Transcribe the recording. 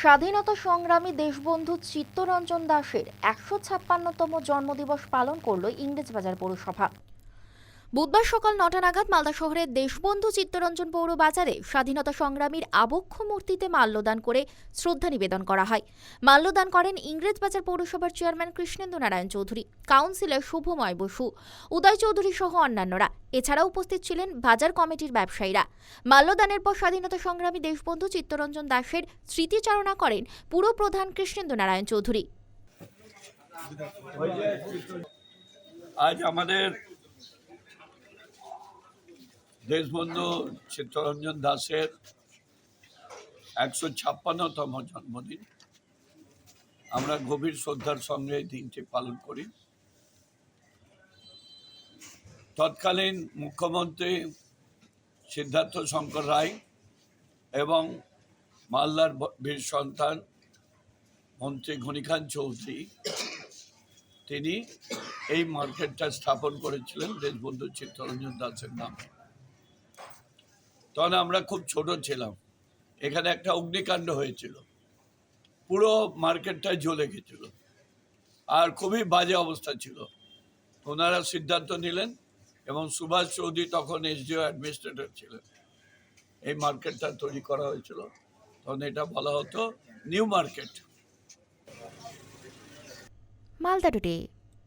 স্বাধীনতা সংগ্রামী দেশবন্ধু চিত্তরঞ্জন দাসের একশো ছাপ্পান্নতম জন্মদিবস পালন করল ইংরেজবাজার পৌরসভা। বুধবার সকাল নটা নাগাদ মালদা শহরের দেশবন্ধু চিত্তরঞ্জন পৌর বাজারে স্বাধীনতা সংগ্রামীর আবক্ষ মূর্তিতে মাল্যদান করে শ্রদ্ধা নিবেদন করা হয়। মাল্যদান করেন ইংরেজবাজার পৌরসভার চেয়ারম্যান কৃষ্ণেন্দু নারায়ণ চৌধুরী, কাউন্সিলর শুভময় বসু, উদয় চৌধুরী সহ অন্যান্যরা। এছাড়াও উপস্থিত ছিলেন বাজার কমিটির ব্যবসায়ীরা। মাল্যদানের পর স্বাধীনতা সংগ্রামী দেশবন্ধু চিত্তরঞ্জন দাসের স্মৃতিচারণা করেন পুরপ্রধান কৃষ্ণেন্দু নারায়ণ চৌধুরী। আজ আমাদের দেশবন্ধু চিত্তরঞ্জন দাসের একশো ছাপ্পান্নতম জন্মদিন। আমরা গভীর শ্রদ্ধার সঙ্গে দিনটি পালন করি। তৎকালীন মুখ্যমন্ত্রী সিদ্ধার্থ শঙ্কর রায় এবং মালদার বীর সন্তান মন্ত্রী ঘনিখান চৌধুরী, তিনি এই মার্কেটটা স্থাপন করেছিলেন দেশবন্ধু চিত্তরঞ্জন দাসের নামে। তখন আমরা খুব ছোট ছিলাম। এখানে একটা অগ্নিকাণ্ড হয়েছিল। পুরো মার্কেটটা জ্বলে গেছিল। আর খুবই বাজে অবস্থা ছিল। ওনারা সিদ্ধান্ত নিলেন এবং সুভাষ চৌধুরী তখন এসডিও অ্যাডমিনিস্ট্রেটর ছিলেন। এই মার্কেটটা তৈরি করা হয়েছিল। তখন এটা বলা হতো নিউ মার্কেট। মালদা টুডে